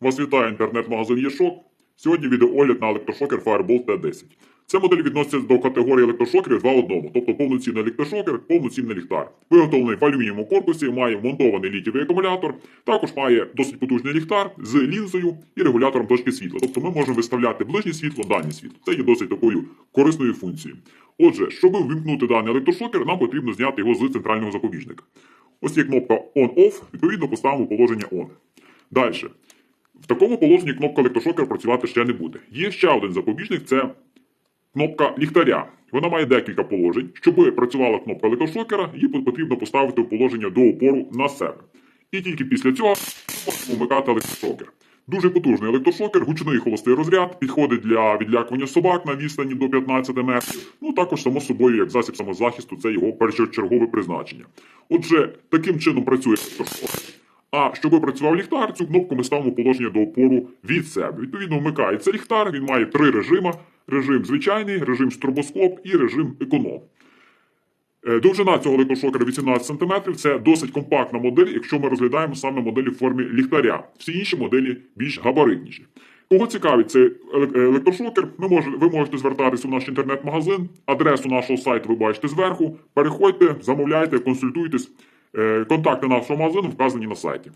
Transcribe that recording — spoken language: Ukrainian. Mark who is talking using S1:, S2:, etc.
S1: Вас вітає інтернет-магазин Єшок. Сьогодні відеоогляд на електрошокер Firebolt T10. Ця модель відноситься до категорії електрошокерів 2 в одному, тобто повноцінний електрошокер, повноцінний ліхтар. Виготовлений в алюмінієвому корпусі, має вмонтований літівий акумулятор, також має досить потужний ліхтар з лінзою і регулятором точки світла. Тобто ми можемо виставляти ближнє світло, дальнє світло. Це є досить такою корисною функцією. Отже, щоб вимкнути даний електрошокер, нам потрібно зняти його з центрального запобіжника. Ось є кнопка On-Off, відповідно поставимо положення On. Далі. В такому положенні кнопка електрошокер працювати ще не буде. Є ще один запобіжник це кнопка ліхтаря. Вона має декілька положень. Щоб працювала кнопка електрошокера, її потрібно поставити в положення до опору на себе. І тільки після цього вмикати електрошокер. Дуже потужний електрошокер, гучний холостий розряд, підходить для відлякування собак на відстані до 15 метрів. Ну також, само собою, як засіб самозахисту, це його першочергове призначення. Отже, таким чином працює електрошокер. А щоб працював ліхтар, цю кнопку ми ставимо положення до опору від себе. Відповідно, вмикається ліхтар, він має три режими: режим звичайний, режим стробоскоп і режим економ. Е, Довжина цього електрошокера 18 см. Це досить компактна модель, якщо ми розглядаємо саме моделі в формі ліхтаря. Всі інші моделі більш габаритніші. Кого цікавить цей е, електрошокер, ви можете звертатися в наш інтернет-магазин. Адресу нашого сайту ви бачите зверху. Переходьте, замовляйте, консультуйтесь. Е, Контакти нашого магазину вказані на сайті.